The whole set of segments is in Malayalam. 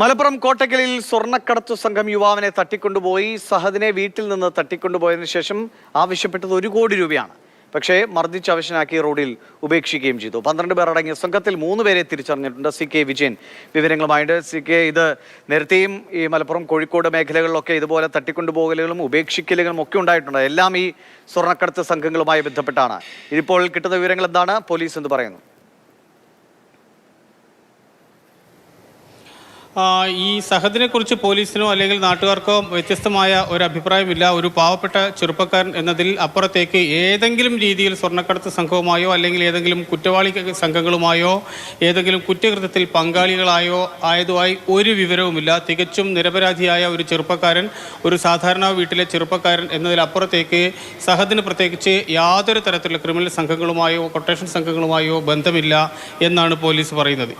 മലപ്പുറം കോട്ടക്കലിൽ സ്വർണക്കടത്തു സംഘം യുവാവിനെ തട്ടിക്കൊണ്ടുപോയി. സഹദിനെ വീട്ടിൽ നിന്ന് തട്ടിക്കൊണ്ടുപോയതിനു ശേഷം ആവശ്യപ്പെട്ടത് ഒരു കോടി രൂപയാണ്. പക്ഷേ മർദ്ദിച്ച് അവശനാക്കി റോഡിൽ ഉപേക്ഷിക്കുകയും ചെയ്തു. പന്ത്രണ്ട് പേർ അടങ്ങിയ സംഘത്തിൽ മൂന്ന് പേരെ തിരിച്ചറിഞ്ഞിട്ടുണ്ട് സി കെ വിജയൻ. വിവരങ്ങളുമായിട്ട് സി കെ ഇത് നേരത്തെയും ഈ മലപ്പുറം കോഴിക്കോട് മേഖലകളിലൊക്കെ ഇതുപോലെ തട്ടിക്കൊണ്ടുപോകലുകളും ഉപേക്ഷിക്കലുകളും ഒക്കെ ഉണ്ടായിട്ടുണ്ട്. എല്ലാം ഈ സ്വർണക്കടത്ത് സംഘങ്ങളുമായി ബന്ധപ്പെട്ടാണ്. ഇതിപ്പോൾ കിട്ടുന്ന വിവരങ്ങൾ എന്താണ്? പോലീസ് എന്ന് പറയുന്നു? ഈ സഹദിനെ കുറിച്ച് പോലീസിനോ അല്ലെങ്കിൽ നാട്ടുകാർക്കോ വ്യത്യസ്തമായ ഒരു അഭിപ്രായമില്ല. ഒരു പാവപ്പെട്ട ചെറുപ്പക്കാരൻ എന്നതിൽ അപ്പുറത്തേക്ക് ഏതെങ്കിലും രീതിയിൽ സ്വർണക്കടത്ത് സംഘവുമായോ അല്ലെങ്കിൽ ഏതെങ്കിലും കുറ്റവാളി സംഘങ്ങളുമായോ ഏതെങ്കിലും കുറ്റകൃത്യത്തിൽ പങ്കാളികളായോ ആയതുമായി ഒരു വിവരവുമില്ല. തികച്ചും നിരപരാധിയായ ഒരു ചെറുപ്പക്കാരൻ ഒരു സാധാരണ വീട്ടിലെ ചെറുപ്പക്കാരൻ എന്നതിൽ എന്നതിലപ്പുറത്തേക്ക് സഹദിന് പ്രത്യേകിച്ച് യാതൊരു തരത്തിലുള്ള ക്രിമിനൽ സംഘങ്ങളുമായോ കൊട്ടേഷൻ സംഘങ്ങളുമായോ ബന്ധമില്ല എന്നാണ് പോലീസ് പറയുന്നത്.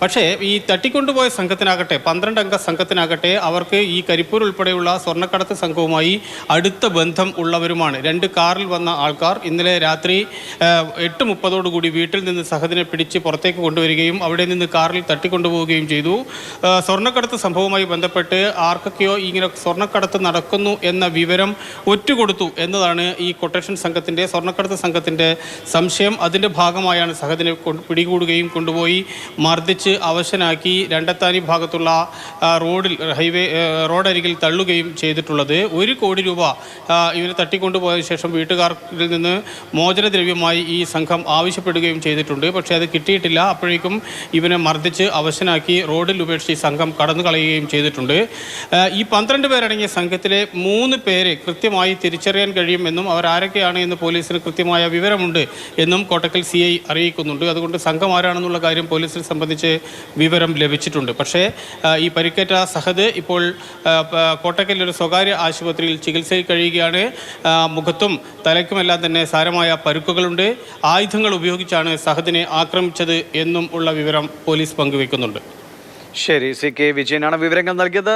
പക്ഷേ ഈ തട്ടിക്കൊണ്ടുപോയ സംഘത്തിനാകട്ടെ പന്ത്രണ്ട് അംഗ സംഘത്തിനാകട്ടെ അവർക്ക് ഈ കരിപ്പൂർ ഉൾപ്പെടെയുള്ള സ്വർണക്കടത്ത് സംഘവുമായി അടുത്ത ബന്ധം ഉള്ളവരുമാണ്. രണ്ട് കാറിൽ വന്ന ആൾക്കാർ ഇന്നലെ രാത്രി എട്ട് മുപ്പതോടുകൂടി വീട്ടിൽ നിന്ന് സഹദിനെ പിടിച്ച് പുറത്തേക്ക് കൊണ്ടുവരികയും അവിടെ നിന്ന് കാറിൽ തട്ടിക്കൊണ്ടുപോവുകയും ചെയ്തു. സ്വർണക്കടത്ത് സംഭവവുമായി ബന്ധപ്പെട്ട് ആർക്കൊക്കെയോ ഇങ്ങനെ സ്വർണക്കടത്ത് നടക്കുന്നു എന്ന വിവരം ഒറ്റുകൊടുത്തു എന്നതാണ് ഈ കൊട്ടേഷൻ സംഘത്തിന്റെ സ്വർണക്കടത്ത് സംഘത്തിന്റെ സംശയം. അതിന്റെ ഭാഗമായാണ് സഹദിനെ പിടികൂടുകയും കൊണ്ടുപോയി മർദ്ദിച്ച് അവശനാക്കി രണ്ടത്താനി ഭാഗത്തുള്ള റോഡിൽ ഹൈവേ റോഡരികിൽ തള്ളുകയും ചെയ്തിട്ടുള്ളത്. ഒരു കോടി രൂപ ഇവരെ തട്ടിക്കൊണ്ടുപോയ ശേഷം വീട്ടുകാരിൽ നിന്ന് മോചനദ്രവ്യമായി ഈ സംഘം ആവശ്യപ്പെടുകയും ചെയ്തിട്ടുണ്ട്. പക്ഷേ അത് കിട്ടിയിട്ടില്ല. അപ്പോഴേക്കും ഇവനെ മർദ്ദിച്ച് അവശനാക്കി റോഡിൽ ഉപേക്ഷിച്ച് സംഘം കടന്നു കളയുകയും ചെയ്തിട്ടുണ്ട്. ഈ പന്ത്രണ്ട് പേരടങ്ങിയ സംഘത്തിലെ മൂന്ന് പേരെ കൃത്യമായി തിരിച്ചറിയാൻ കഴിയുമെന്നും അവർ ആരൊക്കെയാണ് എന്ന് പോലീസിന് കൃത്യമായ വിവരമുണ്ട് എന്നും കോട്ടക്കൽ സി ഐ അറിയിക്കുന്നുണ്ട്. അതുകൊണ്ട് സംഘം ആരാണെന്നുള്ള കാര്യം പോലീസിനെ സംബന്ധിച്ച് വിവരം ലഭിച്ചിട്ടുണ്ട്. പക്ഷേ ഈ പരിക്കേറ്റ സഹദ് ഇപ്പോൾ കോട്ടക്കലിൽ ഒരു സ്വകാര്യ ആശുപത്രിയിൽ ചികിത്സയിൽ കഴിയുകയാണ്. മുഖത്തും തലയ്ക്കുമെല്ലാം തന്നെ സാരമായ പരുക്കുകളുണ്ട്. ആയുധങ്ങൾ ഉപയോഗിച്ചാണ് സഹദിനെ ആക്രമിച്ചത് എന്നും ഉള്ള വിവരം പോലീസ് പങ്കുവെക്കുന്നുണ്ട്. ശരി സി കെ വിജയനാണ് വിവരങ്ങൾ നൽകിയത്.